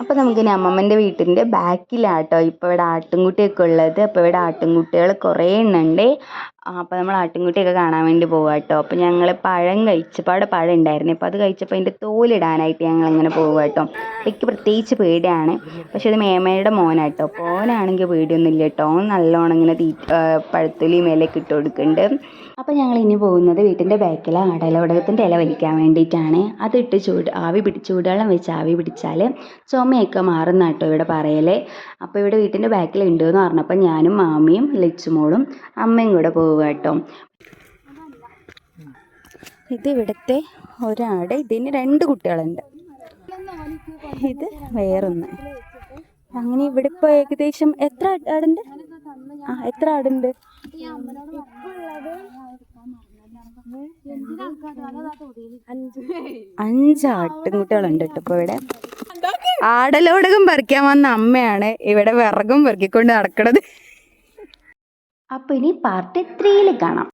അപ്പോൾ നമുക്കിനി അമ്മമ്മന്റെ വീട്ടിന്റെ ബാക്കിലാട്ടോ. ഇപ്പോൾ ഇവിടെ ആട്ടിൻകുട്ടിയൊക്കെ ഉള്ളത്. അപ്പോൾ ഇവിടെ ആട്ടിൻകുട്ടികൾ കുറേ എണ്ണം ഉണ്ട് അപ്പോൾ നമ്മൾ ആട്ടിൻകുട്ടിയൊക്കെ കാണാൻ വേണ്ടി പോവുക കേട്ടോ അപ്പോൾ ഞങ്ങൾ പഴം കഴിച്ചപ്പോൾ അവിടെ പഴം ഉണ്ടായിരുന്നു അപ്പോൾ അത് കഴിച്ചപ്പോൾ അതിന്റെ തോലിടാനായിട്ട് ഞങ്ങൾ ഇങ്ങനെ പോവുക കേട്ടോ എനിക്ക് പ്രത്യേകിച്ച് പേടിയാണ്. പക്ഷേ ഇത് മേമയുടെ മോനായിട്ടോ അപ്പോൾ ഓനാണെങ്കിൽ പേടിയൊന്നുമില്ല കേട്ടോ ഓൻ നല്ലോണം ഇങ്ങനെ തീ പഴത്തൊലി മേലേക്ക് ഇട്ട് കൊടുക്കുന്നുണ്ട് അപ്പോൾ ഞങ്ങൾ ഇനി പോകുന്നത് വീട്ടിന്റെ ബാക്കിലെ ആടലോടകത്തിന്റെ ഇല വലിക്കാൻ വേണ്ടിയിട്ടാണ്. അതിട്ട് ചൂട് ആവി പിടി ചൂടുവെള്ളം വെച്ച് ആവി പിടിച്ചാൽ ചുമയൊക്കെ മാറുന്ന കേട്ടോ ഇവിടെ പറയൽ അപ്പോൾ ഇവിടെ വീട്ടിന്റെ ബാക്കിൽ ഉണ്ട് എന്ന് പറഞ്ഞപ്പോൾ ഞാനും മാമിയും ലച്ചുമോളും അമ്മയും കൂടെ പോവുക കേട്ടോ. ഇത് ഇവിടുത്തെ ഒരാട്. ഇതിന് രണ്ട് കുട്ടികളുണ്ട്. ഇത് വേറൊന്ന്. അങ്ങനെ ഇവിടെ ഇപ്പോൾ ഏകദേശം എത്ര ആടുണ്ട്? ആ എത്ര ആടുണ്ട്? അഞ്ച് കുട്ടികളുണ്ട് കേട്ടോ ഇപ്പോൾ ഇവിടെ. ആടലോടകം പറിക്കാൻ വന്ന അമ്മയാണ് ഇവിടെ വിറകും പെറുക്കിക്കൊണ്ട് നടക്കണത്. അപ്പൊ ഇനി പാർട്ട് ത്രീയിൽ കാണാം.